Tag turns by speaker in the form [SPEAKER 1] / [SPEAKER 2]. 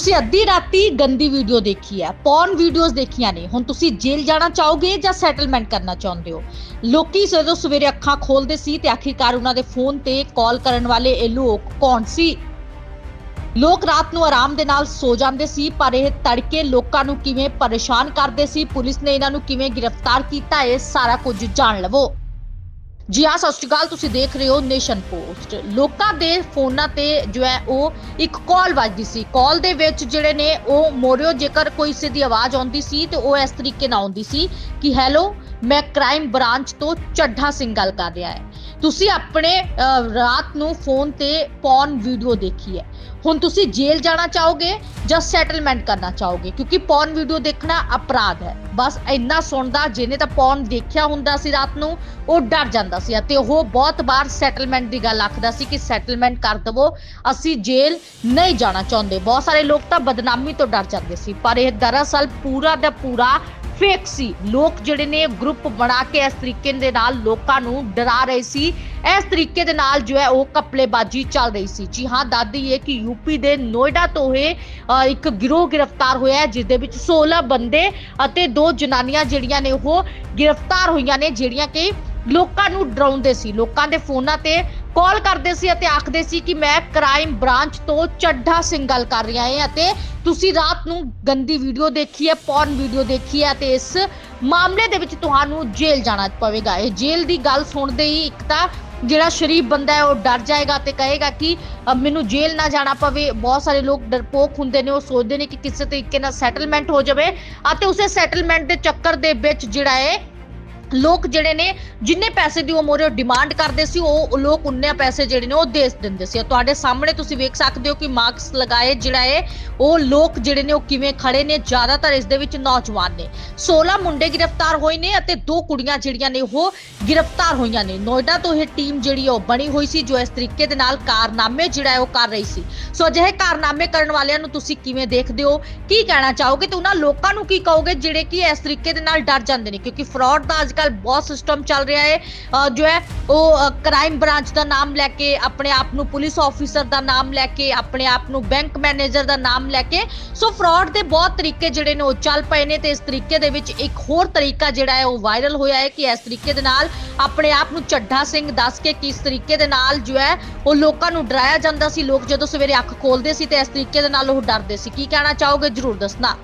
[SPEAKER 1] ਤੁਸੀਂ ਅੱਧੀ ਰਾਤੀ ਗੰਦੀ ਵੀਡੀਓ ਦੇਖੀ ਹੈ ਪੌਰਨ ਵੀਡੀਓਜ਼ ਦੇਖੀਆਂ ਨੇ। ਹੁਣ ਤੁਸੀਂ ਜੇਲ੍ਹ ਜਾਣਾ ਚਾਹੋਗੇ ਜਾਂ ਸੈਟਲਮੈਂਟ ਕਰਨਾ ਚਾਹੁੰਦੇ ਹੋ? ਲੋਕੀ ਜਦੋਂ ਸਵੇਰੇ ਅੱਖਾਂ ਖੋਲਦੇ ਸੀ ਤੇ ਆਖਿਰਕਾਰ ਉਹਨਾਂ ਦੇ ਫੋਨ ਤੇ ਕਾਲ ਕਰਨ ਵਾਲੇ ਇਹ ਲੋਕ ਕੌਣ ਸੀ? ਲੋਕ ਰਾਤ ਨੂੰ ਆਰਾਮ ਦੇ ਨਾਲ ਸੋ ਜਾਂਦੇ ਸੀ, ਪਰ ਇਹ ਤੜਕੇ ਲੋਕਾਂ ਨੂੰ ਕਿਵੇਂ ਪਰੇਸ਼ਾਨ ਕਰਦੇ ਸੀ? ਪੁਲਿਸ ਨੇ ਇਹਨਾਂ ਨੂੰ ਕਿਵੇਂ ਗ੍ਰਿਫਤਾਰ ਕੀਤਾ? ਇਹ ਸਾਰਾ ਕੁਝ ਜਾਣ ਲਵੋ। ਜੀ ਹਾਂ, ਸਤਿ ਸ਼੍ਰੀ ਅਕਾਲ, ਤੁਸੀਂ ਦੇਖ ਰਹੇ ਹੋ ਨੇਸ਼ਨ ਪੋਸਟ। ਲੋਕਾਂ ਦੇ ਫੋਨਾਂ ਤੇ ਜੋ ਹੈ, ਉਹ ਇੱਕ ਕਾਲ ਵੱਜਦੀ ਸੀ। ਕਾਲ ਦੇ ਵਿੱਚ ਜਿਹੜੇ ਨੇ, ਉਹ ਮੋਰਿਓ, ਜੇਕਰ ਕੋਈ ਕਿਸੇ ਦੀ ਆਵਾਜ਼ ਆਉਂਦੀ ਸੀ, ਤੇ ਉਹ ਇਸ ਤਰੀਕੇ ਨਾਲ ਆਉਂਦੀ ਸੀ ਕਿ, ਹੈਲੋ, ਮੈਂ ਕ੍ਰਾਈਮ ਬ੍ਰਾਂਚ ਤੋਂ ਚੱਢਾ ਸਿੰਘ ਗੱਲ ਕਰ ਰਿਹਾ ਹੈ। ਤੁਸੀਂ ਆਪਣੇ ਰਾਤ ਨੂੰ ਫੋਨ ਤੇ ਪੌਨ ਵੀਡੀਓ ਦੇਖੀ ਹੈ। ਹੁਣ ਤੁਸੀਂ ਜੇਲ੍ਹ ਜਾਣਾ ਚਾਹੋਗੇ ਜਾਂ ਸੈਟਲਮੈਂਟ ਕਰਨਾ ਚਾਹੋਗੇ? ਕਿਉਂਕਿ ਪੌਨ ਵੀਡੀਓ ਦੇਖਣਾ ਅਪਰਾਧ ਹੈ। ਬਸ ਇੰਨਾ ਸੁਣਦਾ, ਜਿਹਨੇ ਤਾਂ ਪੌਨ ਦੇਖਿਆ ਹੁੰਦਾ ਸੀ ਰਾਤ ਨੂੰ, ਉਹ ਡਰ ਜਾਂਦਾ ਸੀ ਅਤੇ ਉਹ ਬਹੁਤ ਵਾਰ ਸੈਟਲਮੈਂਟ ਦੀ ਗੱਲ ਆਖਦਾ ਸੀ ਕਿ ਸੈਟਲਮੈਂਟ ਕਰ ਦਵੋ, ਅਸੀਂ ਜੇਲ੍ਹ ਨਹੀਂ ਜਾਣਾ ਚਾਹੁੰਦੇ। ਬਹੁਤ ਸਾਰੇ ਲੋਕ ਤਾਂ ਬਦਨਾਮੀ ਤੋਂ ਡਰ ਜਾਂਦੇ ਸੀ, ਪਰ ਇਹ ਦਰਅਸਲ ਪੂਰਾ ਦਾ ਪੂਰਾ ਫੇਕ ਸੀ। ਲੋਕ ਜਿਹੜੇ ਨੇ ਗਰੁੱਪ ਬਣਾ ਕੇ ਇਸ ਤਰੀਕੇ ਦੇ ਨਾਲ ਲੋਕਾਂ ਨੂੰ ਡਰਾ ਰਹੇ ਸੀ। ਇਸ ਤਰੀਕੇ ਦੇ ਨਾਲ ਜੋ ਹੈ ਉਹ ਕਪਲੇਬਾਜ਼ੀ ਚੱਲ ਰਹੀ ਸੀ। ਜੀ ਹਾਂ ਦਾਦੀ ਇਹ ਕਿ ਯੂਪੀ ਦੇ ਨੋਇਡਾ ਤੋਂ ਇਹ ਇੱਕ ਗਿਰੋਹ ਗ੍ਰਿਫਤਾਰ ਹੋਇਆ ਹੈ, ਜਿਸ ਦੇ ਵਿੱਚ 16 ਬੰਦੇ ਅਤੇ ਦੋ ਜਨਾਨੀਆਂ ਜਿਹੜੀਆਂ ਨੇ ਉਹ ਗ੍ਰਿਫਤਾਰ ਹੋਈਆਂ ਨੇ, ਜਿਹੜੀਆਂ ਕਿ ਲੋਕਾਂ ਨੂੰ ਡਰਾਉਂਦੇ ਸੀ। ਲੋਕਾਂ ਦੇ ਫੋਨਾਂ ਤੇ ਕਾਲ ਕਰਦੇ ਸੀ ਅਤੇ ਆਖਦੇ ਸੀ ਕਿ ਮੈਂ ਕ੍ਰਾਈਮ ਬ੍ਰਾਂਚ ਤੋਂ ਚੱਢਾ ਸਿੰਘ ਗੱਲ ਕਰ ਰਿਹਾ ਹਾਂ ਅਤੇ ਤੁਸੀਂ ਰਾਤ ਨੂੰ ਗੰਦੀ ਵੀਡੀਓ ਦੇਖੀ ਹੈ ਪੌਰਨ ਵੀਡੀਓ ਦੇਖੀ ਹੈ ਤੇ ਇਸ ਮਾਮਲੇ ਦੇ ਵਿੱਚ ਤੁਹਾਨੂੰ ਜੇਲ੍ਹ ਜਾਣਾ ਪਵੇਗਾ। ਇਹ ਜੇਲ੍ਹ ਦੀ ਗੱਲ ਸੁਣਦੇ ਹੀ ਇੱਕ ਤਾਂ ਜਿਹੜਾ ਸ਼ਰੀਫ ਬੰਦਾ ਹੈ ਉਹ ਡਰ ਜਾਏਗਾ ਤੇ ਕਹੇਗਾ ਕਿ ਮੈਨੂੰ ਜੇਲ੍ਹ ਨਾ ਜਾਣਾ ਪਵੇ। ਬਹੁਤ ਸਾਰੇ ਲੋਕ ਡਰਪੋਕ ਹੁੰਦੇ ਨੇ, ਉਹ ਸੋਚਦੇ ਨੇ ਕਿ ਕਿਸੇ ਤਰੀਕੇ ਨਾਲ ਸੈਟਲਮੈਂਟ ਹੋ ਜਾਵੇ ਅਤੇ ਉਸੇ ਸੈਟਲਮੈਂਟ ਦੇ ਚੱਕਰ ਦੇ ਵਿੱਚ ਜਿਹੜਾ ਹੈ ਲੋਕ ਜਿਹੜੇ ਨੇ, ਜਿੰਨੇ ਪੈਸੇ ਦੀ ਉਹ ਮੋਰੇ ਡਿਮਾਂਡ ਕਰਦੇ ਸੀ, ਉਹ ਲੋਕ ਉਨੇ ਪੈਸੇ ਜਿਹੜੇ ਨੇ ਉਹ ਦੇ ਦਿੰਦੇ ਸੀ। ਤੁਹਾਡੇ ਸਾਹਮਣੇ ਤੁਸੀਂ ਵੇਖ ਸਕਦੇ ਹੋ ਕਿ ਮਾਰਕਸ ਲਗਾਏ ਜਿਹੜਾ ਹੈ, ਉਹ ਲੋਕ ਜਿਹੜੇ ਨੇ ਉਹ ਕਿਵੇਂ ਖੜੇ ਨੇ, ਜ਼ਿਆਦਾਤਰ ਇਸ ਦੇ ਵਿੱਚ ਨੌਜਵਾਨ ਨੇ। 16 ਮੁੰਡੇ ਗ੍ਰਿਫਤਾਰ ਹੋਏ ਨੇ ਅਤੇ ਦੋ ਕੁੜੀਆਂ ਜਿਹੜੀਆਂ ਨੇ ਉਹ ਗ੍ਰਿਫਤਾਰ ਹੋਈਆਂ ਨੇ। ਨੋਇਡਾ ਤੋਂ ਇਹ ਟੀਮ ਜਿਹੜੀ ਹੈ ਉਹ ਬਣੀ ਹੋਈ ਸੀ, ਜੋ ਇਸ ਤਰੀਕੇ ਦੇ ਨਾਲ ਕਾਰਨਾਮੇ ਜਿਹੜਾ ਹੈ ਉਹ ਕਰ ਰਹੀ ਸੀ। ਸੋ ਅਜਿਹੇ ਕਾਰਨਾਮੇ ਕਰਨ ਵਾਲਿਆਂ ਨੂੰ ਤੁਸੀਂ ਕਿਵੇਂ ਦੇਖਦੇ ਹੋ? ਕੀ ਕਹਿਣਾ ਚਾਹੋਗੇ? ਤੇ ਉਹਨਾਂ ਲੋਕਾਂ ਨੂੰ ਕੀ ਕਹੋਗੇ ਜਿਹੜੇ ਕਿ ਇਸ ਤਰੀਕੇ ਦੇ ਨਾਲ ਡਰ ਜਾਂਦੇ ਨੇ? ਕਿਉਂਕਿ ਫਰਾਡ ਦਾ ਅੱਜ ਅੱਜਕੱਲ ਬਹੁਤ ਸਿਸਟਮ ਚੱਲ ਰਿਹਾ ਹੈ। ਜੋ ਹੈ, ਉਹ ਕ੍ਰਾਈਮ ਬ੍ਰਾਂਚ ਦਾ ਨਾਮ ਲੈ ਕੇ, ਆਪਣੇ ਆਪ ਨੂੰ ਪੁਲਿਸ ਆਫੀਸਰ ਦਾ ਨਾਮ ਲੈ ਕੇ, ਆਪਣੇ ਆਪ ਨੂੰ ਬੈਂਕ ਮੈਨੇਜਰ ਦਾ ਨਾਮ ਲੈ ਕੇ। ਸੋ ਫਰਾਡ ਦੇ ਬਹੁਤ ਤਰੀਕੇ ਜਿਹੜੇ ਨੇ, ਉਹ ਚੱਲ ਪਏ ਨੇ ਤੇ ਇਸ ਤਰੀਕੇ ਦੇ ਵਿੱਚ ਇੱਕ ਹੋਰ ਤਰੀਕਾ ਜਿਹੜਾ ਹੈ, ਉਹ ਵਾਇਰਲ ਹੋਇਆ ਹੈ ਕਿ ਇਸ ਤਰੀਕੇ ਦੇ ਨਾਲ ਆਪਣੇ ਆਪ ਨੂੰ ਚੱਢਾ ਸਿੰਘ ਦੱਸ ਕੇ ਕਿਸ ਤਰੀਕੇ ਦੇ ਨਾਲ ਜੋ ਹੈ, ਉਹ ਲੋਕਾਂ ਨੂੰ ਡਰਾਇਆ ਜਾਂਦਾ ਸੀ। ਲੋਕ ਜਦੋਂ ਸਵੇਰੇ ਅੱਖ ਖੋਲਦੇ ਸੀ ਤੇ ਇਸ ਤਰੀਕੇ ਦੇ ਨਾਲ ਉਹ ਡਰਦੇ ਸੀ। ਕੀ ਕਹਿਣਾ ਚਾਹੋਗੇ? ਜਰੂਰ ਦੱਸਣਾ।